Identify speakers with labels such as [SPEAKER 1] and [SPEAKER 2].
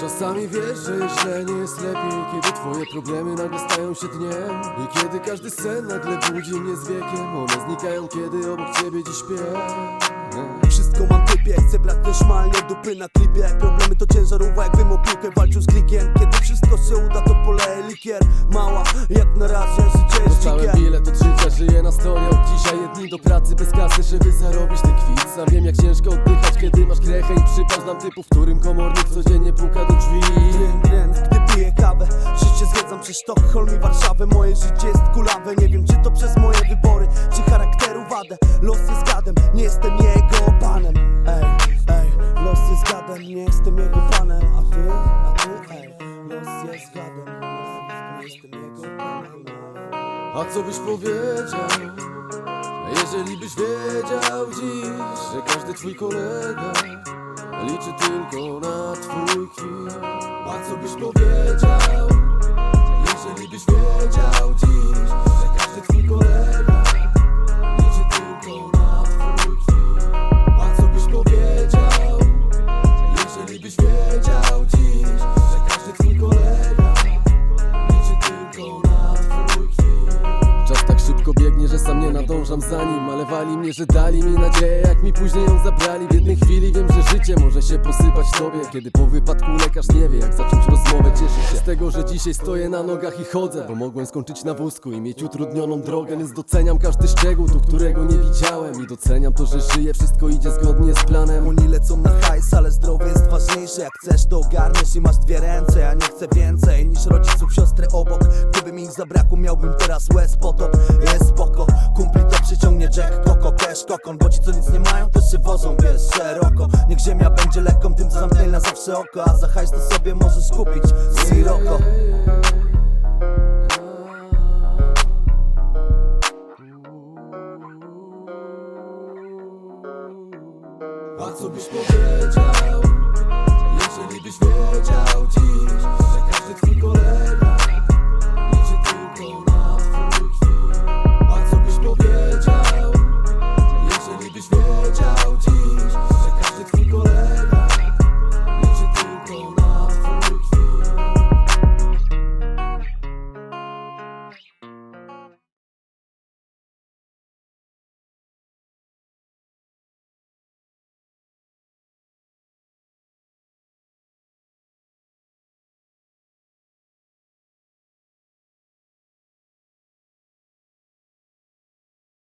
[SPEAKER 1] Czasami wiesz, że nie jest lepiej Kiedy twoje problemy nagle stają się dniem. I kiedy każdy sen nagle budzi mnie z wiekiem One znikają, kiedy obok ciebie dziś śpię.
[SPEAKER 2] Wszystko mam typie, chcę brać te szmalnie dupy na klipie Problemy to ciężarówka, jak wymą piłkę, walczył z klikiem. Kiedy wszystko się uda, to poleje likier. Mała, jak na razie życie jest dzikie.
[SPEAKER 1] bilet od życia, żyję na story od dzisiaj Jedni do pracy bez kasy, żeby zarobić ten kwit. Sam wiem jak ciężko oddychać, kiedy masz krechę i przypał Znam typów, którym komornik codziennie
[SPEAKER 2] Przez Sztokholm i Warszawę Moje życie jest kulawe. Nie wiem czy to przez moje wybory Czy charakteru wadę. Los jest gadem, nie jestem jego panem. Ej, ej, los jest gadem Nie jestem jego panem. A ty, a ty, ej Los jest gadem Nie jestem jego panem.
[SPEAKER 1] A co byś powiedział, jeżeli byś wiedział dziś, że każdy twój kolega liczy tylko na sam nie nadążam za nim Ale wali mnie, że dali mi nadzieję, jak mi później ją zabrali. W jednej chwili wiem, że życie może się posypać tobie. Kiedy po wypadku lekarz nie wie, jak zacząć rozmowę Cieszę się z tego, że dzisiaj stoję na nogach i chodzę. Bo mogłem skończyć na wózku i mieć utrudnioną drogę Więc doceniam każdy szczegół, tu którego nie widziałem. I doceniam to, że żyję, wszystko idzie zgodnie z planem.
[SPEAKER 2] Oni lecą na hajs, ale zdrowie jest ważniejsze. Jak chcesz to ogarniesz i masz dwie ręce. Ja nie chcę więcej niż rodziców, siostry obok. Gdyby mi ich zabrakło, miałbym teraz łez potop Jack, Coco, Cash, Kokon Bo ci co nic nie mają, to się wożą, wiesz, szeroko. Niech ziemia będzie lekką, tym co na zawsze oko A za hajs to sobie możesz kupić Siroko.
[SPEAKER 1] A co byś powiedział,